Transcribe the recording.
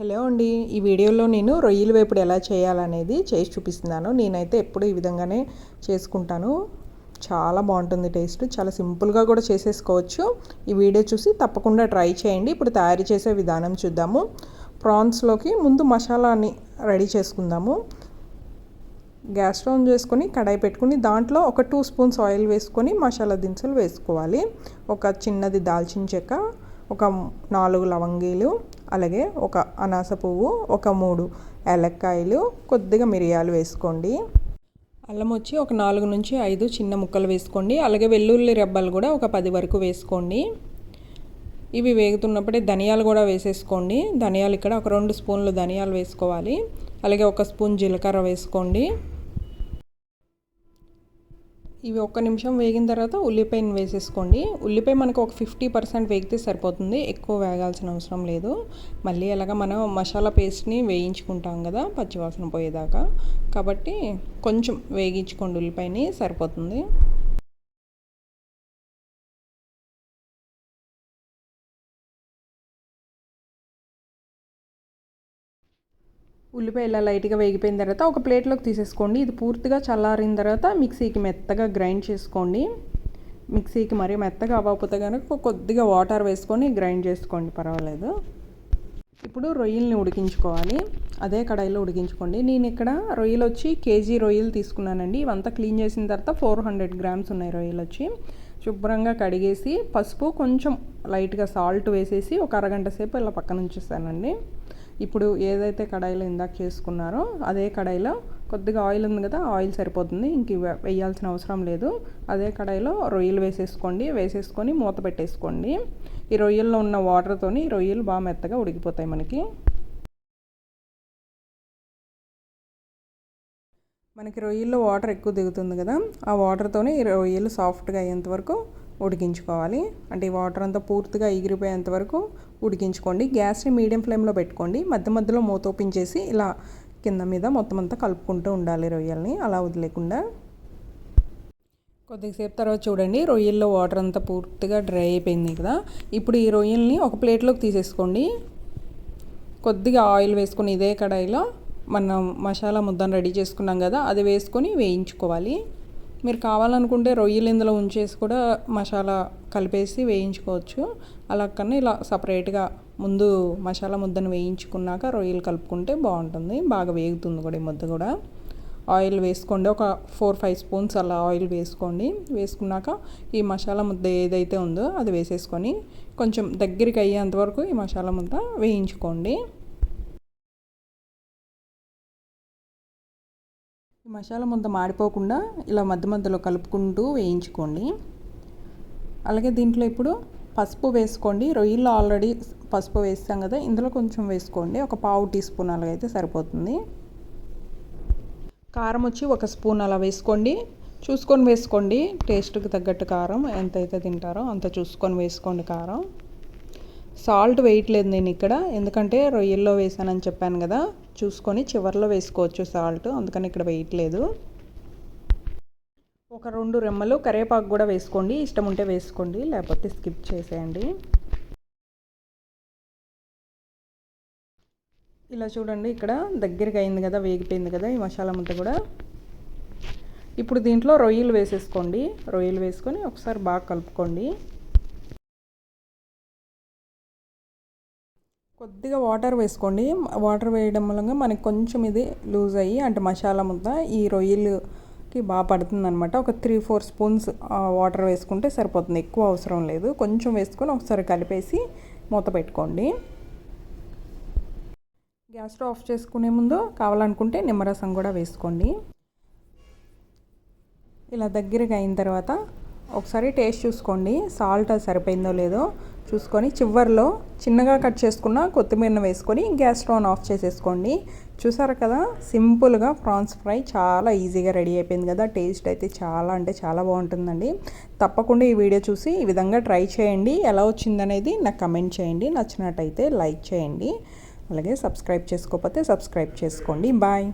Hello అండి. ఈ వీడియోలో నేను రొయ్యల వేపుడు ఎలా చేయాలనేది చేసి చూపిస్తున్నాను. నేనైతే ఎప్పుడు ఈ విధంగానే చేసుకుంటాను. చాలా బాగుంటుంది టేస్ట్. చాలా సింపుల్గా కూడా చేసేసుకోవచ్చు. ఈ వీడియో చూసి తప్పకుండా ట్రై చేయండి. ఇప్పుడు తయారు చేసే విధానం చూద్దాము. ప్రాన్స్లోకి ముందు మసాలాని రెడీ చేసుకుందాము. గ్యాస్ స్టవ్ చేసుకొని కడాయి పెట్టుకుని దాంట్లో ఒక టూ స్పూన్స్ ఆయిల్ వేసుకొని మసాలా దినుసులు వేసుకోవాలి. ఒక చిన్నది దాల్చిన చెక్క ఒక నాలుగు లవంగీలు అలాగే ఒక అనాస పువ్వు ఒక మూడు ఏలక్కాయలు కొద్దిగా మిరియాలు వేసుకోండి. అల్లం వచ్చి ఒక నాలుగు నుంచి ఐదు చిన్న ముక్కలు వేసుకోండి. అలాగే వెల్లుల్లి రెబ్బలు కూడా ఒక పది వరకు వేసుకోండి. ఇవి వేగుతున్నప్పుడే ధనియాలు కూడా వేసేసుకోండి. ధనియాలు ఇక్కడ ఒక రెండు స్పూన్లు ధనియాలు వేసుకోవాలి. అలాగే ఒక స్పూన్ జీలకర్ర వేసుకోండి. ఇవి ఒక్క నిమిషం వేగిన తర్వాత ఉల్లిపాయను వేసేసుకోండి. ఉల్లిపాయ మనకు ఒక ఫిఫ్టీ పర్సెంట్ వేగితే సరిపోతుంది. ఎక్కువ వేగాల్సిన అవసరం లేదు. మళ్ళీ అలాగా మనం మసాలా పేస్ట్ని వేయించుకుంటాం కదా పచ్చివాసన పోయేదాకా. కాబట్టి కొంచెం వేగించుకోండి ఉల్లిపాయని సరిపోతుంది. ఉల్లిపాయ ఇలా లైట్గా వేగిపోయిన తర్వాత ఒక ప్లేట్లోకి తీసేసుకోండి. ఇది పూర్తిగా చల్లారిన తర్వాత మిక్సీకి మెత్తగా గ్రైండ్ చేసుకోండి. మిక్సీకి మరీ మెత్తగా అవ్వకపోతే కనుక కొద్దిగా వాటర్ వేసుకొని గ్రైండ్ చేసుకోండి. పర్వాలేదు. ఇప్పుడు రొయ్యల్ని ఉడికించుకోవాలి. అదే కడాయిలో ఉడికించుకోండి. నేను ఇక్కడ రొయ్యలు వచ్చి కేజీ రొయ్యలు తీసుకున్నానండి. ఇవంతా క్లీన్ చేసిన తర్వాత ఫోర్ హండ్రెడ్ గ్రామ్స్ ఉన్నాయి రొయ్యలు వచ్చి. శుభ్రంగా కడిగేసి పసుపు కొంచెం లైట్గా సాల్ట్ వేసేసి ఒక అరగంట సేపు ఇలా పక్కన ఉంచేస్తానండి ఇప్పుడు ఏదైతే కడాయిలో ఇందాక చేసుకున్నారో అదే కడాయిలో కొద్దిగా ఆయిల్ ఉంది కదా ఆయిల్ సరిపోతుంది. ఇంక వేయాల్సిన అవసరం లేదు. అదే కడాయిలో రొయ్యలు వేసేసుకోండి. వేసేసుకొని మూత పెట్టేసుకోండి. ఈ రొయ్యల్లో ఉన్న వాటర్తోని రొయ్యలు బాగా మెత్తగా ఉడికిపోతాయి మనకి. మనకి రొయ్యల్లో వాటర్ ఎక్కువ దిగుతుంది కదా ఆ వాటర్తోనే ఈ రొయ్యలు సాఫ్ట్గా అయ్యేంత వరకు ఉడికించుకోవాలి. అంటే ఈ వాటర్ అంతా పూర్తిగా ఎగిరిపోయేంత వరకు ఉడికించుకోండి. గ్యాస్ని మీడియం ఫ్లేమ్లో పెట్టుకోండి. మధ్య మధ్యలో మూత ఓపెన్ చేసి ఇలా కింద మీద మొత్తం అంతా కలుపుకుంటూ ఉండాలి రొయ్యల్ని. అలా వదిలేకుండా. కొద్దిసేపు తర్వాత చూడండి. రొయ్యల్లో వాటర్ అంతా పూర్తిగా డ్రై అయిపోయింది కదా. ఇప్పుడు ఈ రొయ్యల్ని ఒక ప్లేట్లోకి తీసేసుకోండి. కొద్దిగా ఆయిల్ వేసుకొని ఇదే కడాయిలో మనం మసాలా ముద్దను రెడీ చేసుకున్నాం కదా అది వేసుకొని వేయించుకోవాలి. మీరు కావాలనుకుంటే రొయ్యలు ఇందులో ఉంచేసి కూడా మసాలా కలిపేసి వేయించుకోవచ్చు. అలా కన్నా ఇలా సపరేట్గా ముందు మసాలా ముద్దను వేయించుకున్నాక రొయ్యలు కలుపుకుంటే బాగుంటుంది. బాగా వేగుతుంది కూడా ఈ ముద్ద కూడా. ఆయిల్ వేసుకోండి. ఒక ఫోర్ ఫైవ్ స్పూన్స్ అలా ఆయిల్ వేసుకోండి. వేసుకున్నాక ఈ మసాలా ముద్ద ఏదైతే ఉందో అది వేసేసుకొని కొంచెం దగ్గరికి అయ్యేంత వరకు ఈ మసాలా ముద్ద వేయించుకోండి. మసాలా ముద్ద మాడిపోకుండా ఇలా మధ్య మధ్యలో కలుపుకుంటూ వేయించుకోండి. అలాగే దీంట్లో ఇప్పుడు పసుపు వేసుకోండి. రొయ్యల్లో ఆల్రెడీ పసుపు వేస్తాం కదా ఇందులో కొంచెం వేసుకోండి. ఒక పావు టీ స్పూన్ అలాగైతే సరిపోతుంది. కారం వచ్చి ఒక స్పూన్ అలా వేసుకోండి. చూసుకొని వేసుకోండి. టేస్ట్కి తగ్గట్టు కారం ఎంతైతే తింటారో అంత చూసుకొని వేసుకోండి కారం. సాల్ట్ వేయట్లేదు నేను ఇక్కడ ఎందుకంటే రొయ్యల్లో వేసానని చెప్పాను కదా. చూసుకొని చివరిలో వేసుకోవచ్చు సాల్ట్ అందుకని ఇక్కడ వేయట్లేదు. ఒక రెండు రెమ్మలు కరివేపాకు కూడా వేసుకోండి ఇష్టం ఉంటే వేసుకోండి లేకపోతే స్కిప్ చేసేయండి. ఇలా చూడండి ఇక్కడ దగ్గరికి అయింది కదా వేగిపోయింది కదా ఈ మసాలా ముద్ద కూడా. ఇప్పుడు దీంట్లో రొయ్యలు వేసేసుకోండి రొయ్యలు వేసుకొని ఒకసారి బాగా కలుపుకోండి. కొద్దిగా వాటర్ వేసుకోండి. వాటర్ వేయడం వల్ల మనకి కొంచెం ఇది లూజ్ అయ్యి అంటే మసాలా ముద్ద ఈ రొయ్యలుకి బాగా పడుతుంది అనమాట ఒక త్రీ ఫోర్ స్పూన్స్ వాటర్ వేసుకుంటే సరిపోతుంది. ఎక్కువ అవసరం లేదు. కొంచెం వేసుకొని ఒకసారి కలిపేసి మూత పెట్టుకోండి. గ్యాస్ స్టవ్ ఆఫ్ చేసుకునే ముందు కావాలనుకుంటే నిమ్మరసం కూడా వేసుకోండి. ఇలా దగ్గరగా అయిన తర్వాత ఒకసారి టేస్ట్ చూసుకోండి. సాల్ట్ సరిపోయిందో లేదో చూసుకొని చివరిలో చిన్నగా కట్ చేసుకున్న కొత్తిమీరను వేసుకొని గ్యాస్ స్టవ్ ఆఫ్ చేసేసుకోండి. చూసారు కదా సింపుల్గా ప్రాన్స్ ఫ్రై చాలా ఈజీగా రెడీ అయిపోయింది కదా. టేస్ట్ అయితే చాలా అంటే చాలా బాగుంటుందండి. తప్పకుండా ఈ వీడియో చూసి ఈ విధంగా ట్రై చేయండి. ఎలా వచ్చిందనేది నాకు కమెంట్ చేయండి. నచ్చినట్టయితే లైక్ చేయండి. అలాగే సబ్స్క్రైబ్ చేసుకోకపోతే సబ్స్క్రైబ్ చేసుకోండి. బాయ్.